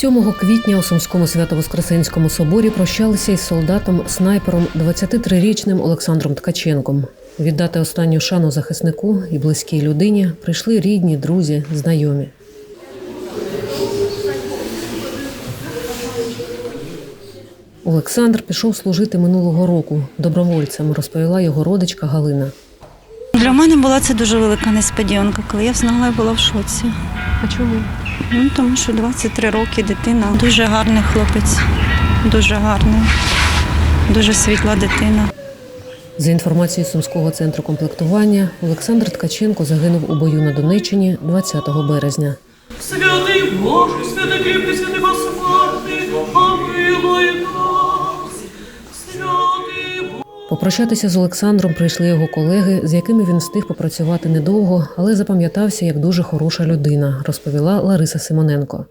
7 квітня у Сумському Свято-Воскресенському соборі прощалися із солдатом-снайпером 23-річним Олександром Ткаченком. Віддати останню шану захиснику і близькій людині прийшли рідні, друзі, знайомі. Олександр пішов служити минулого року добровольцем, розповіла його родичка Галина. Для мене була це дуже велика несподіванка, коли я знала, я була в шоці. А чому? Ну, тому що 23 роки дитина. Дуже гарний хлопець, дуже гарний, дуже світла дитина. За інформацією Сумського центру комплектування, Олександр Ткаченко загинув у бою на Донеччині 20 березня. Святий Боже, святий кріпкий, святий безсмертний, Попрощатися з Олександром прийшли його колеги, з якими він встиг попрацювати недовго, але запам'ятався як дуже хороша людина, розповіла Лариса Симоненко.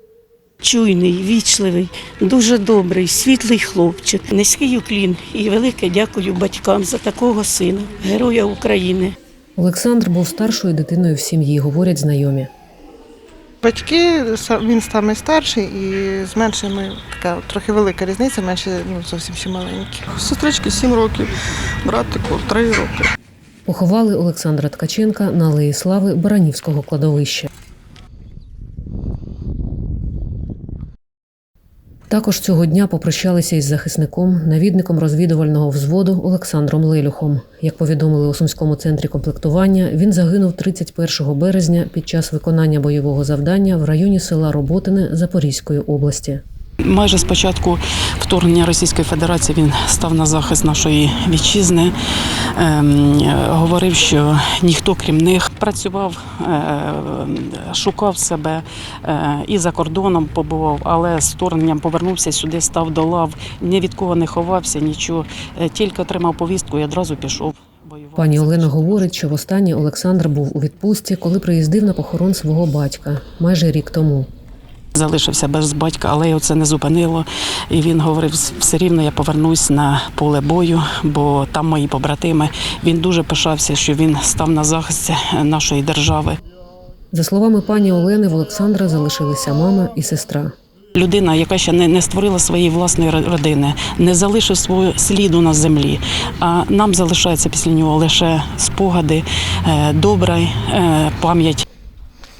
Чуйний, вічливий, дуже добрий, світлий хлопчик. Низький уклін і велике дякую батькам за такого сина, героя України. Олександр був старшою дитиною в сім'ї, говорять знайомі. Батьки він самий старший і з меншими така трохи велика різниця, менше ну зовсім ще маленькі. Сестрички 7 років, братику 3 роки. Поховали Олександра Ткаченка на Алеї Слави Баранівського кладовища. Також цього дня попрощалися із захисником, навідником розвідувального взводу Олександром Лелюхом. Як повідомили у Сумському центрі комплектування, він загинув 31 березня під час виконання бойового завдання в районі села Роботине Запорізької області. Майже з початку вторгнення Російської Федерації він став на захист нашої вітчизни. Ем, говорив, що ніхто крім них працював, е, шукав себе е, і за кордоном побував, але з вторгненням повернувся сюди, став до лав, ні від кого не ховався, нічого. Е, Тільки отримав повістку і одразу пішов. Пані Олена говорить, що востаннє Олександр був у відпустці, коли приїздив на похорон свого батька майже рік тому. Залишився без батька, але його це не зупинило. І він говорив: все рівно я повернусь на поле бою, бо там мої побратими. Він дуже пишався, що він став на захист нашої держави. За словами пані Олени, в Олександра залишилися мама і сестра. Людина, яка ще не, не створила своєї власної родини, не залишив свого сліду на землі. А нам залишається після нього лише спогади, е, добра е, пам'ять.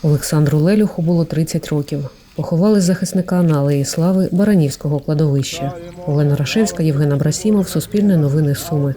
Олександру Лелюху було 30 років. Поховали захисника на Алеї Слави Баранівського кладовища. Олена Рашевська, Євген Абрасімов, Суспільне новини Суми.